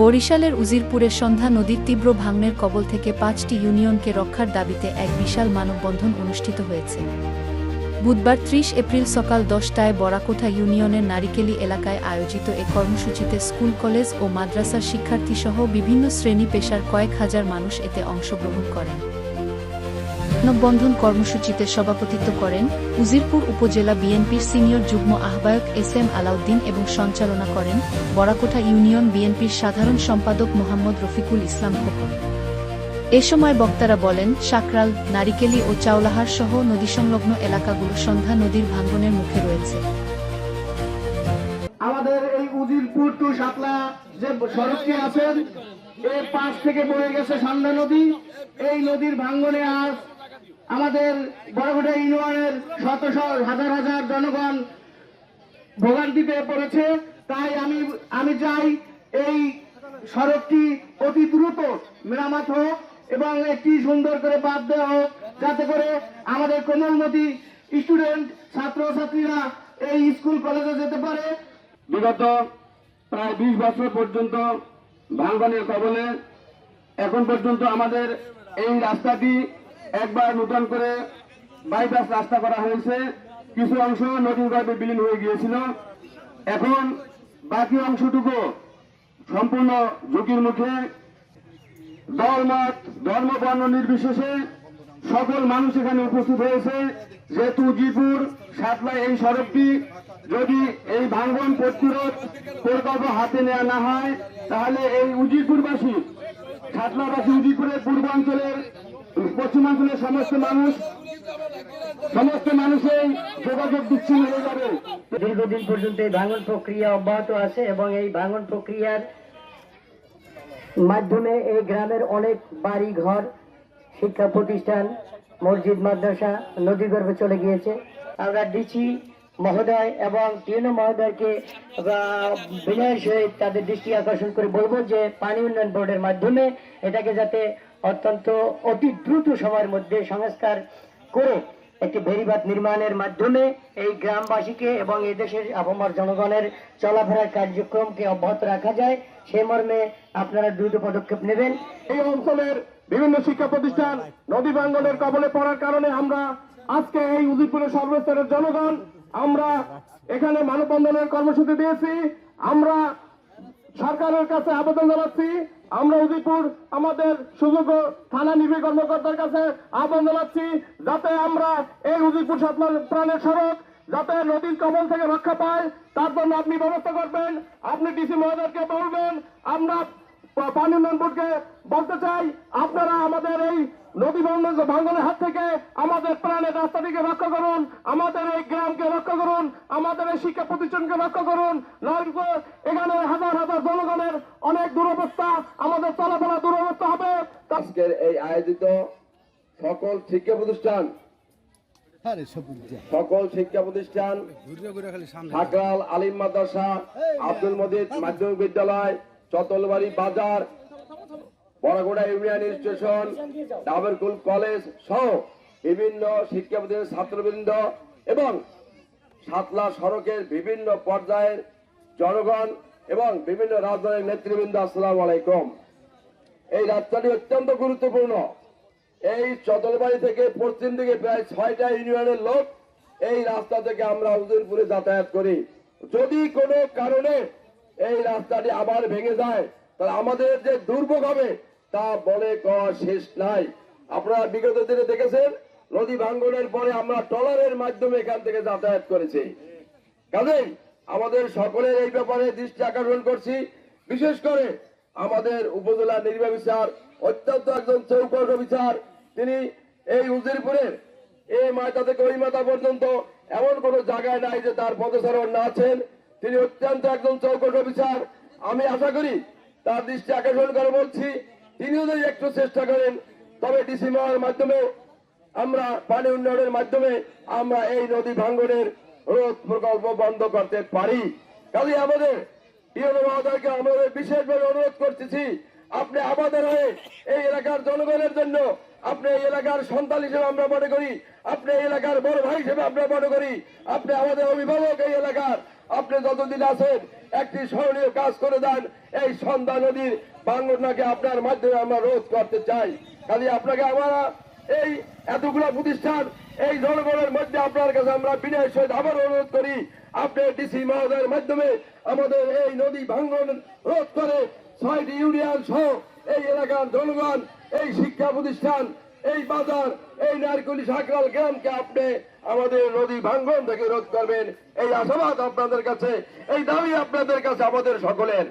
বরিশালের উজিরপুরে সন্ধ্যা নদীর তীব্র ভাঙনের কবল থেকে পাঁচটি ইউনিয়নকে রক্ষার দাবিতে এক বিশাল মানববন্ধন অনুষ্ঠিত হয়েছে। বুধবার ত্রিশ এপ্রিল সকাল দশটায় বরাকোঠা ইউনিয়নের নারিকেলি এলাকায় আয়োজিত এ কর্মসূচিতে স্কুল, কলেজ ও মাদ্রাসার শিক্ষার্থীসহ বিভিন্ন শ্রেণি পেশার কয়েক হাজার মানুষ এতে অংশগ্রহণ করেন। মানববন্ধন কর্মসূচিতে সভাপতিত্ব করেন উজিরপুর উপজেলা বিএনপির সিনিয়র যুগ্ম আহ্বায়ক এস এম আলাউদ্দিন এবং সঞ্চালনা করেন বরাকোঠা ইউনিয়ন বিএনপির সাধারণ সম্পাদক মোহাম্মদ রফিকুল ইসলাম খোকন। এ সময় বক্তারা বলেন, সাকরাল, নারিকেলি ও চাওলাহার সহ নদী সংলগ্ন এলাকাগুলো সন্ধ্যা নদীর ভাঙ্গনের মুখে রয়েছে। আমাদের এই উজিরপুর টু সাতলা যে সড়কটি আছেন, এর পাশ থেকে বয়ে গেছে সান্ডা নদী। এই নদীর ভাঙ্গনে আজ আমাদের বড়ঘটা ইউনিয়নের শত হাজার হাজার জনগণ ভোগান্তিতে পড়েছে। তাই আমি আমি চাই এই সড়কটি অতি দ্রুত মেরামত হোক এবং একটি সুন্দর করে বাদ দেওয়া হোক, যাতে করে আমাদের কোমলমতি স্টুডেন্ট, ছাত্রছাত্রীরা এই স্কুল কলেজে যেতে পারে। বিগত প্রায় বিশ বছর পর্যন্ত ভাঙ্গনের কবলে এখন পর্যন্ত আমাদের এই রাস্তাটি একবার নতুন করে বাইপাস রাস্তা করা হয়েছে। কিছু অংশ গর্ভে বিলীন হয়ে গিয়েছিল। এখন বাকি অংশটুকু সম্পূর্ণ ঝুঁকির মুখে। দলমত ধর্ম বর্ণ নির্বিশেষে সকল মানুষ এখানে উপস্থিত হয়েছে। যেহেতু জিপুর সাতলা এই সড়কটি যদি এই ভাঙ্গন প্রতিরোধ প্রকল্প হাতে নেওয়া না হয়, তাহলে এই উজিরপুরবাসী সাতলাবাসী উজিরপুরের পূর্বাঞ্চলের পশ্চিমাঞ্চলের সমস্ত মানুষ, সমস্ত মানুষের যোগাযোগ বিচ্ছিন্ন হয়ে যাবে। দীর্ঘদিন পর্যন্ত এই ভাঙন প্রক্রিয়া অব্যাহত আছে এবং এই ভাঙন প্রক্রিয়ার মাধ্যমে এই গ্রামের অনেক বাড়ি ঘর শিক্ষা প্রতিষ্ঠান, মসজিদ, মাদ্রাসা নদী গর্ভে চলে গিয়েছে। আমরা ডিসি মহোদয় এবং টিএনও মহোদয়কে বিনয়ের সহিত তাদের দৃষ্টি আকর্ষণ করে বলব যে পানি উন্নয়ন বোর্ডের মাধ্যমে এটাকে যাতে অত্যন্ত অতি দ্রুত সময়ের মধ্যে সংস্কার করে একটি ভেরিবাদ নির্মাণের মাধ্যমে এই গ্রামবাসীকে এবং এই দেশের আবহাওয়ার জনগণের চলাফেরার কার্যক্রমকে অব্যাহত রাখা যায়। সে মর্মে আপনারা দ্রুত পদক্ষেপ নেবেন। এই অঞ্চলের বিভিন্ন শিক্ষা প্রতিষ্ঠান নদী ভাঙ্গনের কবলে পড়ার কারণে আমরা আজকে এই উদিতপুরের সর্বস্তরের জনগণ, আমরা এখানে মানববন্ধনের কর্মসূচি দিয়েছি, আমরা সরকারের কাছে আবেদন জানাচ্ছি। আমরা উদিপুর আমাদের সুযোগ্য থানা নির্বাহী কর্মকর্তার কাছে আহ্বান জানাচ্ছি যাতে আমরা এই উদিপুর সাতমার প্রাণের সড়ক যাতে নদীর কবল থেকে রক্ষা পায়, তার জন্য আপনি ব্যবস্থা করবেন। আপনি ডিসি মহোদয়কে বলবেন, আমরা পানি উন্নয়ন বোর্ডকে বলতে চাই আপনারা আমাদের এই নদী ভাঙ্গন ভাঙ্গনের হাত থেকে আমাদের প্রাণের রাস্তাটিকে রক্ষা করুন আমাদের এই গ্রামকে রক্ষা করুন আমাদের এই শিক্ষা প্রতিষ্ঠানকে রক্ষা করুন। এখানে হাজার হাজার জনগণের অনেক দুরবস্থা আমাদের চলাফেরা দুরবস্থা হবে। আজকের এই আয়োজিত সকল শিক্ষা প্রতিষ্ঠান সকল শিক্ষা প্রতিষ্ঠান আলিম মাদ্রাসা আব্দুল মজিদ মাধ্যমিক বিদ্যালয় চতলবাড়ি বাজার Borogora union station, Dabarkul college সহ বিভিন্ন শিক্ষা প্রতিষ্ঠানের ছাত্রবৃন্দ এবং সাতলা সড়কের বিভিন্ন পর্যায়ের জনগণ এবং বিভিন্ন রাজনৈতিক নেতৃবৃন্দ, আসসালাম আলাইকুম। এই রাস্তাটি অত্যন্ত গুরুত্বপূর্ণ। এই চতলবাড়ি থেকে পশ্চিম দিকে প্রায় ছয়টা ইউনিয়নের লোক এই রাস্তা থেকে আমরা উদয়পুরে যাতায়াত করি। যদি কোনো কারণে এই রাস্তাটি আবার ভেঙে যায়। তাহলে আমাদের যে দুর্ভোগ হবে, তা বলে কওয়া শেষ নাই। আপনারা বিগত দিনে দেখেছেন, নদী ভাঙ্গনের পরে আমরা ট্রলারের মাধ্যমে এখান থেকে যাতায়াত করেছি। কাজেই আমাদের সকলের এই ব্যাপারে দৃষ্টি আকর্ষণ করছি। বিশেষ করে আমাদের উপজেলা নির্বাহী অত্যন্ত একজন চৌকস বিচার তিনি এই উজিরপুরের এই মাথা থেকে ওই মাথা পর্যন্ত এমন কোন জায়গায় নাই যে তার পদচারণ না আছেন। তিনি অত্যন্ত একজন চৌকস বিচার আমি আশা করি তার দৃষ্টি আকর্ষণ করে বলছি, তিনিও যদি একটু চেষ্টা করেন, তবে ডিসি মহার মাধ্যমে আমরা পানি উন্নয়নের মাধ্যমে আমরা এই নদী ভাঙ্গনের রোধ প্রকল্প বন্ধ করতে পারি। কাজে আমাদের মহোদয়কে আমাদের বিশেষভাবে অনুরোধ করতেছি, আপনি আমাদের হয়ে এই এলাকার জনগণের জন্য আপনি এই এলাকার সন্তান হিসেবে আমরা মনে করি, আপনি এই এলাকার বড় ভাই হিসেবে আমরা মনে করি, আপনি আমাদের অভিভাবক এই এলাকার আপনি যতদিন আছেন, একটি স্মরণীয় কাজ করে দেন, এই সন্ধ্যা নদীর ভাঙ্গনটাকে আপনার মাধ্যমে আমরা রোধ করতে চাই। কাজে আপনাকে আমরা, এই এতগুলো প্রতিষ্ঠান, এই জনগণের মধ্যে আপনার কাছে আমরা বিনয়ের সহিত আবার অনুরোধ করি, আপনি ডিসি মহোদয়ের মাধ্যমে আমাদের এই নদী ভাঙ্গন রোধ করে ছয়টি ইউনিয়ন সহ এই এলাকার জনগণ, এই শিক্ষা প্রতিষ্ঠান এই বাজার, এই নারকুলি সাকরাল গ্রামকে আপনি আমাদের নদী ভাঙ্গন থেকে রোধ করবেন। এই আশাবাদ আপনাদের কাছে, এই দাবি আপনাদের কাছে আমাদের সকলের।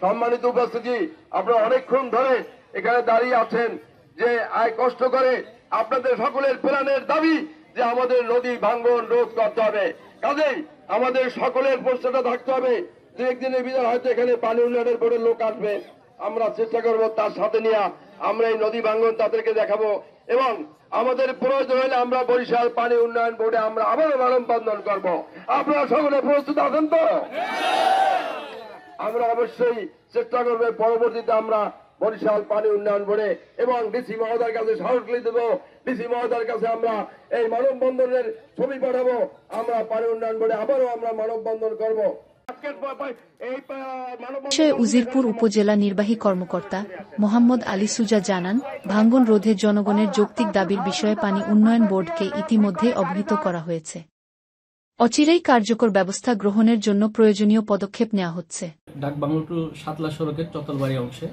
সম্মানিত উপস্থিতি, আপনারা অনেকক্ষণ ধরে এখানে দাঁড়িয়ে আছেন যে আয় কষ্ট করে আপনাদের সকলের প্রাণের দাবি যে আমাদের নদী ভাঙ্গন রোধ করতে হবে। কাজেই আমাদের সকলের প্রশ্নটা থাকতে হবে দু একদিনের ভিতরে হয়তো এখানে পানি উন্নয়নের বোর্ডের লোক আসবে। আমরা চেষ্টা করব তার সাথে নিয়ে আমরা এই নদী ভাঙ্গন তাদেরকে দেখাবো এবং আমাদের প্রয়োজন হলে আমরা বরিশাল পানি উন্নয়ন বোর্ডে আমরা আবারও মানববন্ধন করব। আপনারা সকলে প্রস্তুত আছেন তো? আমরা অবশ্যই চেষ্টা করবে পরবর্তীতে আমরা বরিশাল পানি উন্নয়ন বোর্ডে এবং ডিসি মহোদয়ের কাছে স্মারকলি দেবো। ডিসি মহোদয়ের কাছে আমরা এই মানববন্ধনের ছবি পাঠাবো। আমরা পানি উন্নয়ন বোর্ডে আবারও আমরা মানববন্ধন করব। বিষয়ে উজিরপুর উপজেলা নির্বাহী কর্মকর্তা মোহাম্মদ আলী সুজা জানান ভাঙ্গন রোধে জনগণের যৌক্তিক দাবির বিষয়ে পানি উন্নয়ন বোর্ডকে ইতিমধ্যে অবহিত করা হয়েছে। অচিরেই কার্যকর ব্যবস্থা গ্রহণের জন্য প্রয়োজনীয় পদক্ষেপ নেওয়া হচ্ছে। ডাকবাংলো টু সাতলা সড়কের চতলবাড়ি অংশে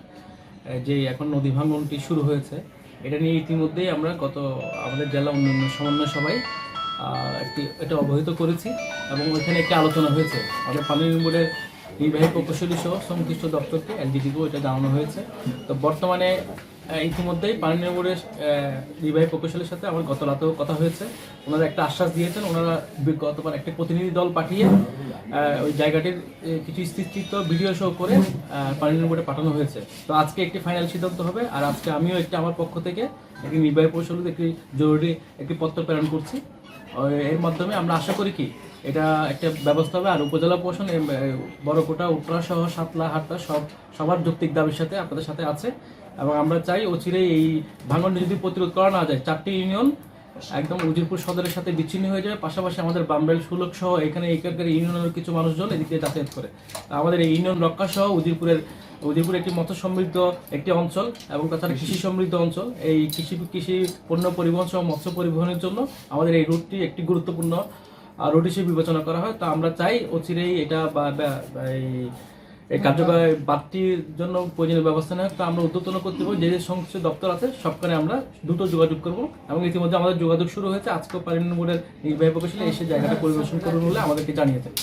যে এখন নদী ভাঙ্গনটি শুরু হয়েছে এটা নিয়ে ইতিমধ্যেই আমরা গত আমাদের জেলা উন্নয়ন সমন্বয় সবাই একটি এটা অবহিত করেছি এবং ওইখানে একটি আলোচনা হয়েছে। আমাদের পানি বোর্ডের নির্বাহী প্রকৌশলী সহ সংশ্লিষ্ট দপ্তরকে এলজিডিকেও এটা জানানো হয়েছে। তো বর্তমানে ইতিমধ্যেই পানি বোর্ডের নির্বাহী প্রকৌশলীর সাথে আমার গত রাতেও কথা হয়েছে। ওনারা একটা আশ্বাস দিয়েছেন ওনারা গতবার একটি প্রতিনিধি দল পাঠিয়ে ওই জায়গাটির কিছু স্থিরচিত্র ভিডিও শো করে আহ, পানি বোর্ডে পাঠানো হয়েছে। তো আজকে একটি ফাইনাল সিদ্ধান্ত হবে আর আজকে আমিও একটি আমার পক্ষ থেকে একটি নির্বাহী প্রকৌশলীতে একটি জরুরি একটি পত্র প্রেরণ করছি। এর মাধ্যমে আমরা আশা করি কি, এটা একটা ব্যবস্থা হবে। আর উপজেলা প্রশাসন বড়কোটা উত্তরা সহ সাতলা হাটটা সব, সবার যৌক্তিক দাবির সাথে আপনাদের সাথে আছে। এবং আমরা চাই অচিরেই এই ভাঙন যদি প্রতিরোধ করা না যায়। চারটি ইউনিয়ন একদম উজিরপুর সদরের সাথে বিচ্ছিন্ন হয়ে যায়। পাশাপাশি আমাদের বামবেল সুলক সহ এখানে এখানকার ইউনিয়নের কিছু মানুষজন এদিকে যাতায়াত করে। আমাদের এই ইউনিয়ন রক্ষা সহ উজিরপুরের উজিরপুর একটি মৎস্য সমৃদ্ধ একটি অঞ্চল এবং তাছাড়া কৃষি। সমৃদ্ধ অঞ্চল। এই কৃষি কৃষি পণ্য পরিবহন সহ মৎস্য পরিবহনের জন্য আমাদের এই রুটটি একটি গুরুত্বপূর্ণ রুট হিসেবে বিবেচনা করা হয়। তা আমরা চাই অচিরেই এটা বা বা এই কার্যকর বাড়তির জন্য প্রয়োজনীয় ব্যবস্থা নেওয়া তো আমরা উদ্যোতন করতে পারব। যে যে সংশ্লিষ্ট দপ্তর আছে, সবখানে আমরা দ্রুত যোগাযোগ করব এবং ইতিমধ্যে আমাদের যোগাযোগ শুরু হয়েছে। আজকেও পারিন বোর্ডের নির্বাহী প্রকৌশলী এসে জায়গাটা পরিদর্শন করুন বলে আমাদেরকে জানিয়েছেন।